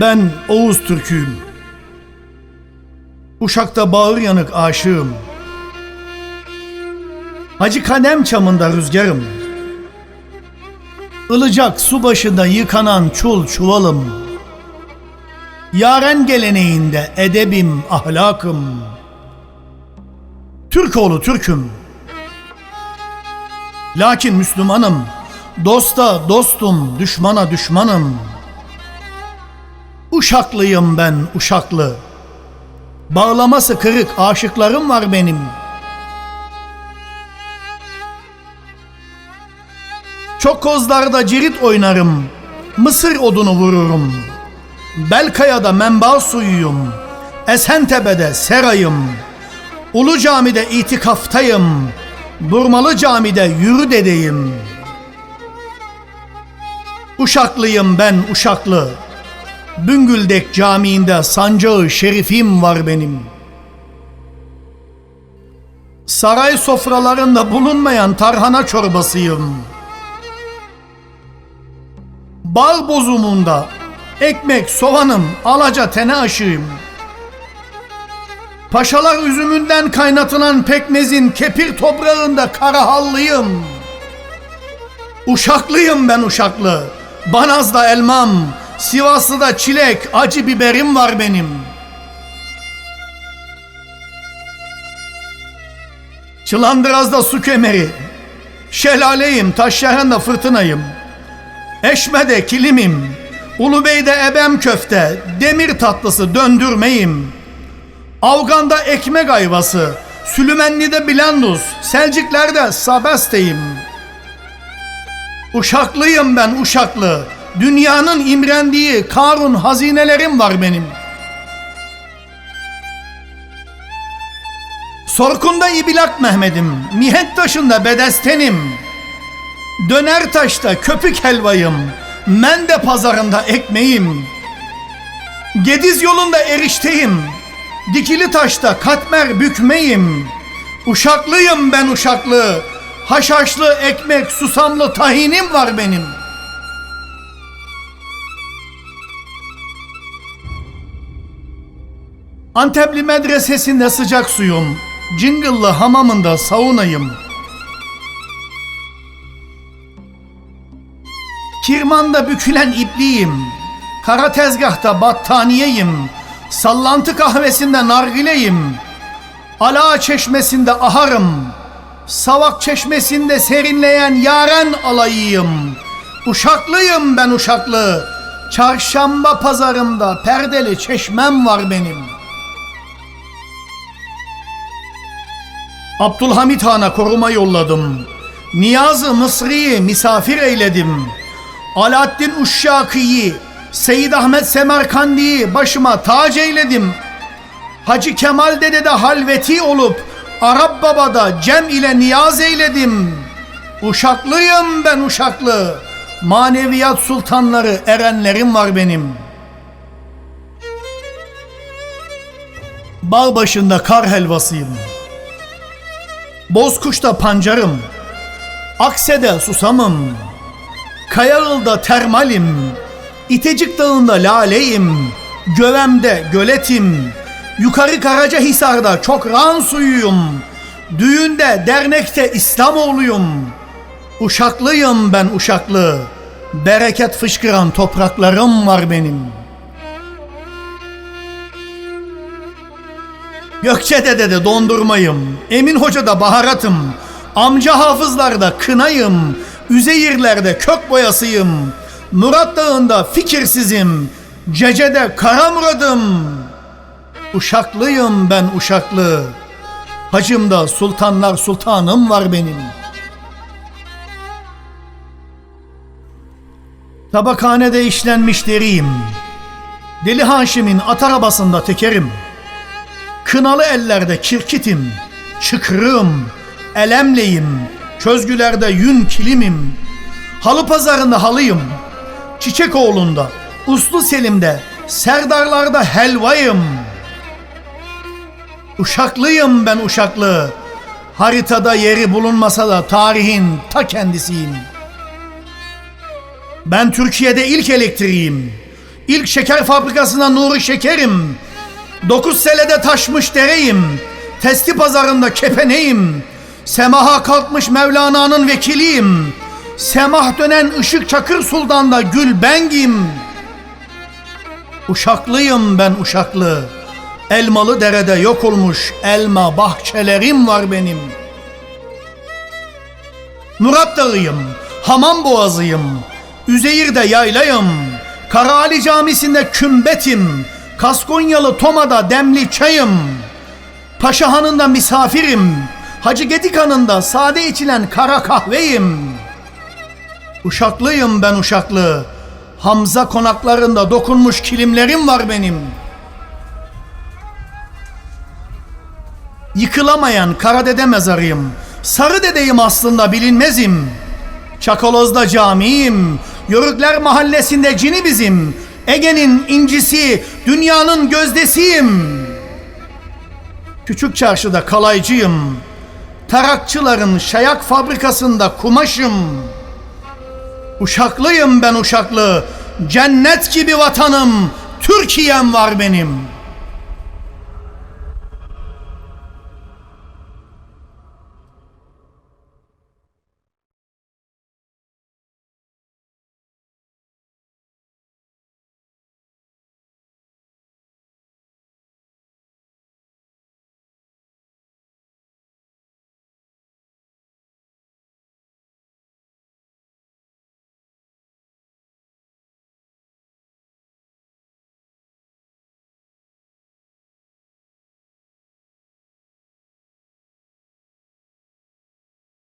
Ben Oğuz Türk'üyüm. Uşak'ta bağır yanık aşığım. Hacı Kadem çamında rüzgarım. Ilıcak su başında yıkanan çul çuvalım. Yaren geleneğinde edebim, ahlakım. Türkoğlu Türk'üm. Lakin Müslümanım. Dosta dostum, düşmana düşmanım. Uşaklıyım ben uşaklı. Bağlaması kırık aşıklarım var benim. Çok kozlarda cirit oynarım. Mısır odunu vururum. Belkaya'da menba suyuyum. Esentepe'de serayım. Ulu camide itikaftayım. Burmalı camide yürü dedeyim. Uşaklıyım ben uşaklı. Büngüldek Camii'nde sancağı şerifim var benim. Saray sofralarında bulunmayan tarhana çorbasıyım. Bal bozumunda ekmek, soğanım, alaca tene aşığım. Paşalar üzümünden kaynatılan pekmezin kepir toprağında karahallıyım. Uşaklıyım ben uşaklı. Banaz'da elmam, Sivaslı'da çilek, acı biberim var benim. Çılandıraz'da su kemeri, şelaleyim, taşyahan'da fırtınayım. Eşme'de kilimim, Ulubey'de ebem köfte, demir tatlısı döndürmeyim. Avgan'da ekmek ayvası, Sülümenli'de bilanduz, Selcikler'de sabesteyim. Uşaklıyım ben uşaklı. Dünyanın imrendiği Karun hazinelerim var benim. Sorkunda İbilak Mehmet'im, mihenk taşında bedestenim. Döner taşta köpük helvayım, mende pazarında ekmeğim. Gediz yolunda erişteyim, dikili taşta katmer bükmeyim. Uşaklıyım ben uşaklı, haşhaşlı ekmek susamlı tahinim var benim. Antepli medresesinde sıcak suyum, Cingıllı hamamında saunayım. Kirmanda bükülen ipliğim, kara tezgahta battaniyeyim, sallantı kahvesinde nargileyim, ala çeşmesinde aharım, savak çeşmesinde serinleyen yaren alayıyım. Uşaklıyım ben uşaklı, çarşamba pazarında perdeli çeşmem var benim.'' Abdülhamit Han'a koruma yolladım. Niyazı Mısri'yi misafir eyledim. Alaaddin Uşşaki'yi, Seyyid Ahmet Semerkandi'yi başıma tac eyledim. Hacı Kemal Dede de halveti olup Arap Baba'da Cem ile niyaz eyledim. Uşaklıyım ben uşaklı. Maneviyat sultanları erenlerim var benim. Bağ başında kar helvasıyım. Bozkuş'ta pancarım, Akse'de susamım, Kayağıl'da termalim, İtecik Dağı'nda laleyim, Gövem'de göletim, Yukarı Karacahisar'da çok ran suyuyum, Düğünde dernekte İslamoğluyum, Uşaklıyım ben uşaklı, Bereket fışkıran topraklarım var benim.'' Gökçe'de de dondurmayım, Emin Hoca'da baharatım, amca hafızlarda kınayım, Üzeyirler'de kök boyasıyım, Murat Dağı'nda fikirsizim, Cece'de kara muradım. Uşaklıyım ben uşaklı, hacımda sultanlar sultanım var benim. Tabakhanede işlenmiş deriyim, Deli Haşim'in at arabasında tekerim.'' Kınalı ellerde kirkitim, çıkrığım, elemleyim, çözgülerde yün kilimim, halı pazarında halıyım, çiçek oğlunda, uslu selimde, serdarlarda helvayım. Uşaklıyım ben uşaklı, haritada yeri bulunmasa da tarihin ta kendisiyim. Ben Türkiye'de ilk elektriğim, İlk şeker fabrikasında Nuri Şekerim. Dokuz selede taşmış dereyim. Testi pazarında kepeneyim. Semaha kalkmış Mevlana'nın vekiliyim. Semah dönen ışık çakır sultanda gül bengim. Uşaklıyım ben uşaklı. Elmalı derede yok olmuş elma bahçelerim var benim. Murat Dağı'yım, Hamam Boğazı'yım, Üzeyir'de yaylayım, Karaali Camisi'nde kümbetim, Kaskonyalı Toma'da demli çayım, Paşa Hanı'nda misafirim, Hacı Gedik Hanı'nda sade içilen kara kahveyim. Uşaklıyım ben uşaklı, Hamza konaklarında dokunmuş kilimlerim var benim. Yıkılamayan Karadede mezarıyım. Sarı dedeyim aslında bilinmezim. Çakaloz'da camiyim. Yörükler mahallesinde cini bizim. Ege'nin incisi, dünyanın gözdesiyim. Küçük çarşıda kalaycıyım. Tarakçıların şayak fabrikasında kumaşım. Uşaklıyım ben uşaklı. Cennet gibi vatanım. Türkiye'm var benim.''